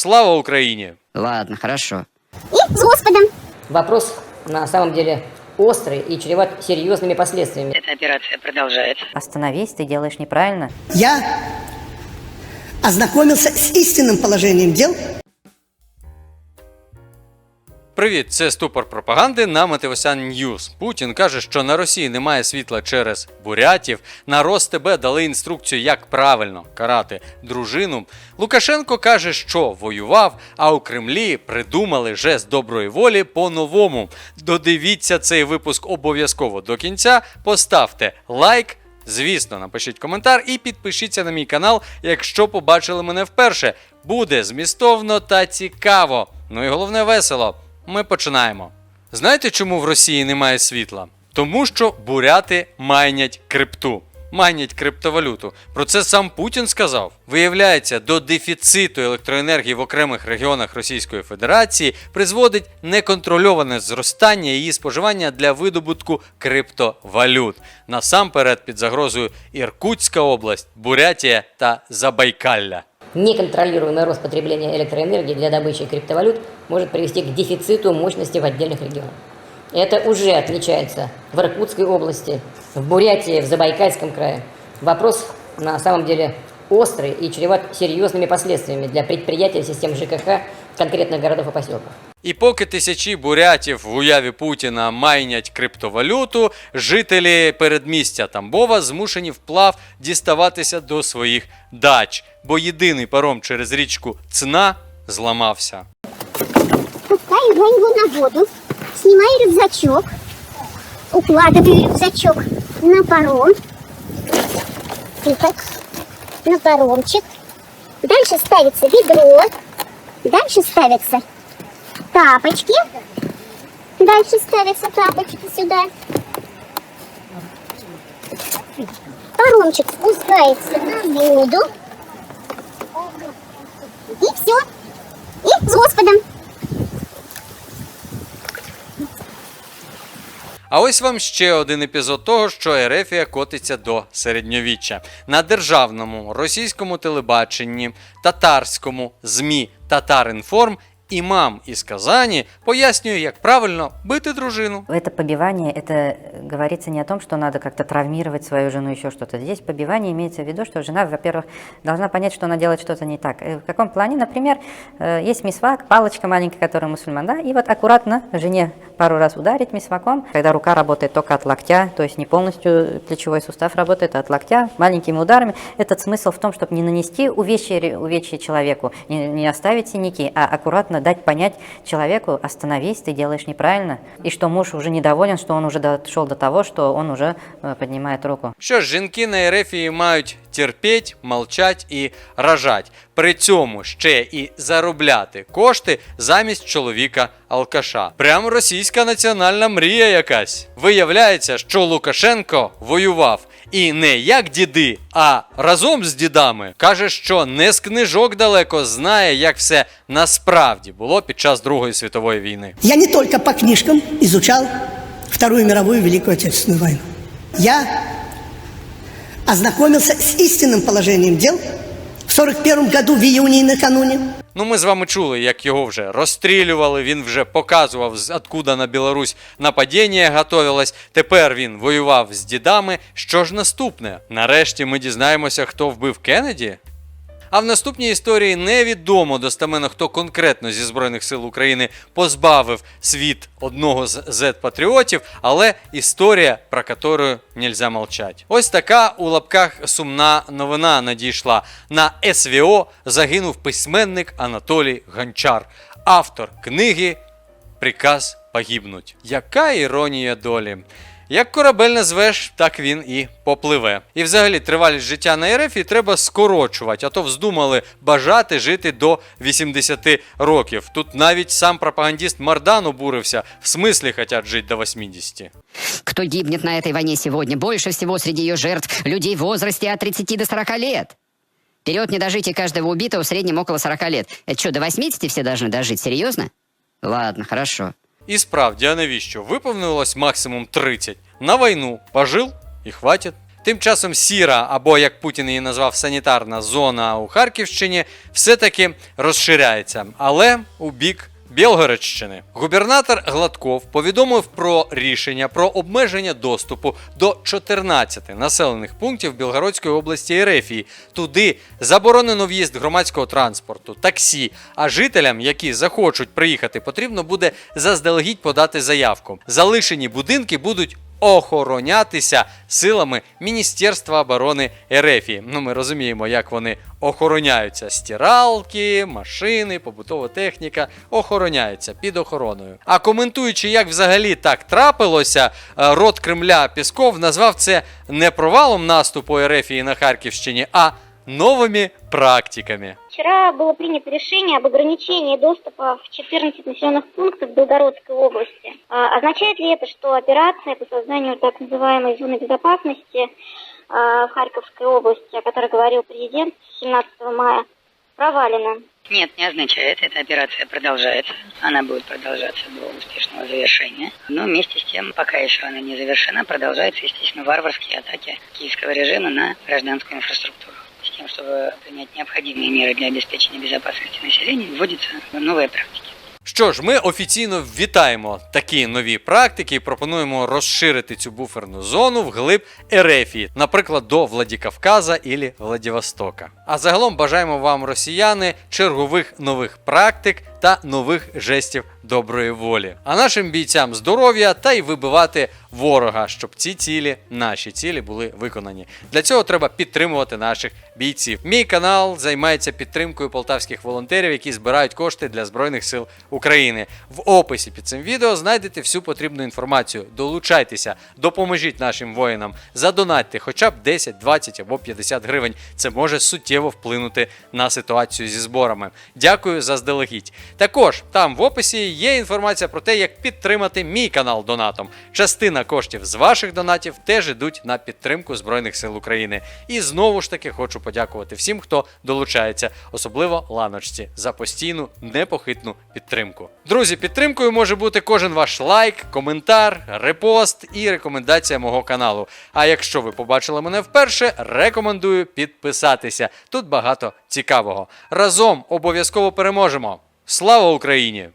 Слава Україні! Ладно, хорошо. И с Господом. Вопрос на самом деле острый и чреват серьезными последствиями. Эта операция продолжается. Остановись, ты делаешь неправильно. Я ознакомился с истинным положением дел Привіт, це ступор пропаганди на Мотивосян Ньюс. Путін каже, що на Росії немає світла через бурятів. На РосТБ дали інструкцію, як правильно карати дружину. Лукашенко каже, що воював, а у Кремлі придумали жест доброї волі по-новому. Додивіться цей випуск обов'язково до кінця. Поставте лайк. Звісно, напишіть коментар і підпишіться на мій канал, якщо побачили мене вперше. Буде змістовно та цікаво. Ну і головне весело. Ми починаємо. Знаєте, чому в Росії немає світла? Тому що буряти майнять крипту. Майнять криптовалюту. Про це сам Путін сказав. Виявляється, до дефіциту електроенергії в окремих регіонах Російської Федерації призводить неконтрольоване зростання її споживання для видобутку криптовалют. Насамперед під загрозою Іркутська область, Бурятія та Забайкалля. Неконтролируемый рост потребления электроэнергии для добычи криптовалют может привести к дефициту мощности в отдельных регионах. Это уже отличается в Иркутской области, в Бурятии, в Забайкальском крае. Вопрос на самом деле острый и чреват серьезными последствиями для предприятий систем ЖКХ конкретных городов и поселков. І поки тисячі бурятів в уяві Путіна майнять криптовалюту, жителі передмістя Тамбова змушені вплав діставатися до своїх дач, бо єдиний паром через річку Цна зламався. Пускаю его на воду. Снимаю рюкзачок. Укладываю рюкзачок на паром. Тихо. На паромчик. Дальше ставится ведро. Дальше ставятся тапочки. Дальше ставятся тапочки сюда. Паромчик спускается на воду. И все. И с Господом. А ось вам ще один епізод того, що Ерефія котиться до середньовіччя. На державному російському телебаченні, татарському ЗМІ Татаринформ імам із Казані пояснює, як правильно бити дружину. Это побивание, это э, говорится не о том, что надо как-то травмировать свою жену, еще что-то. Здесь побивание имеется в виду, что жена, во-первых, должна понять, что она делает что-то не так. Э, В каком плане? Например, э, есть мисвак, палочка маленькая, которая мусульман, да, и вот аккуратно жене пару раз ударить мисваком, когда рука работает только от локтя, то есть не полностью плечевой сустав работает, а от локтя, маленькими ударами. Этот смысл в том, чтобы не нанести увечье, увечье человеку, не, не оставить синяки, а аккуратно дать понять человеку, остановись, ты делаешь неправильно, и что муж уже недоволен, что он уже дошел до того, что он уже э, поднимает руку. Що ж, жінки на Ерефії мають терпіть, молчать і рожать. При цьому ще і заробляти кошти замість чоловіка алкаша. Прям російська національна мрія якась. Виявляється, що Лукашенко воював. І не як діди, а разом з дідами каже, що не з книжок далеко знає, як все насправді було під час Другої світової війни. Я не только по книжкам изучал Вторую мировую и Великую Отечественную войну. Я ознакомился с истинным положением дел в 41 году в июне и накануне. Ну, ми з вами чули, як його вже розстрілювали. Він вже показував, откуда на Білорусь нападіння готовилось. Тепер він воював з дідами. Що ж наступне? Нарешті ми дізнаємося, хто вбив Кеннеді. А в наступній історії невідомо достеменно, хто конкретно зі Збройних сил України позбавив світ одного з зет-патріотів, але історія, про яку нельзя молчать. Ось така у лапках сумна новина надійшла. На СВО загинув письменник Анатолій Гончар, автор книги Приказ погибнуть. Яка іронія долі? Як корабель назвеш, так він і попливе. І взагалі тривалість життя на РФ треба скорочувати, а то вздумали бажати жити до 80 років. Тут навіть сам пропагандіст Мардан обурився, в смислі хотять жити до 80. Кто гибнет на этой войне сегодня? Больше всего среди ее жертв людей в возрасте от 30 до 40 лет. Период недожития каждого убитого в среднем около 40 лет. Это что, до 80 все должны дожить? Серьезно? Ладно, хорошо. І справді, а навіщо? Виповнилось максимум 30. На війну пожив і хватить. Тим часом сіра, або як Путін її назвав санітарна зона у Харківщині, все-таки розширяється, але у бік Білгородщини. Губернатор Гладков повідомив про рішення про обмеження доступу до 14 населених пунктів Білгородської області Ерефії. Туди заборонено в'їзд громадського транспорту, таксі. А жителям, які захочуть приїхати, потрібно буде заздалегідь подати заявку. Залишені будинки будуть охоронятися силами Міністерства оборони Ерефії. Ну, ми розуміємо, як вони охороняються. Стиралки, машини, побутова техніка охороняються під охороною. А коментуючи, як взагалі так трапилося, е, рот Кремля Пісков назвав це не провалом наступу Ерефії на Харківщині, а новими практиками. Вчера было принято решение об ограничении доступа в 14 населенных пунктов Белгородской области. А, Означает ли это, что операция по созданию так называемой зоны безопасности а, в Харьковской области, о которой говорил президент 17 мая, провалена? Нет, не означает. Эта операция продолжается. Она будет продолжаться до успешного завершения. Но вместе с тем, пока еще она не завершена, продолжаются, естественно, варварские атаки киевского режима на гражданскую инфраструктуру. С тем, чтобы принять необходимые меры для обеспечения безопасности населения, вводятся новые практики. Що ж, ми офіційно вітаємо такі нові практики і пропонуємо розширити цю буферну зону вглиб Ерефії, наприклад, до Владикавказа і Владивостока. А загалом бажаємо вам, росіяни, чергових нових практик та нових жестів доброї волі. А нашим бійцям здоров'я та й вибивати ворога, щоб ці цілі, наші цілі, були виконані. Для цього треба підтримувати наших бійців. Мій канал займається підтримкою полтавських волонтерів, які збирають кошти для Збройних сил України. В описі під цим відео знайдете всю потрібну інформацію. Долучайтеся, допоможіть нашим воїнам, задонатьте хоча б 10, 20 або 50 гривень. Це може суттєво вплинути на ситуацію зі зборами. Дякую заздалегідь. Також там в описі є інформація про те, як підтримати мій канал донатом. Частина коштів з ваших донатів теж ідуть на підтримку Збройних сил України. І знову ж таки хочу подякувати всім, хто долучається, особливо ланочці, за постійну непохитну підтримку. Друзі, підтримкою може бути кожен ваш лайк, коментар, репост і рекомендація мого каналу. А якщо ви побачили мене вперше, рекомендую підписатися. Тут багато цікавого. Разом обов'язково переможемо. Слава Україні!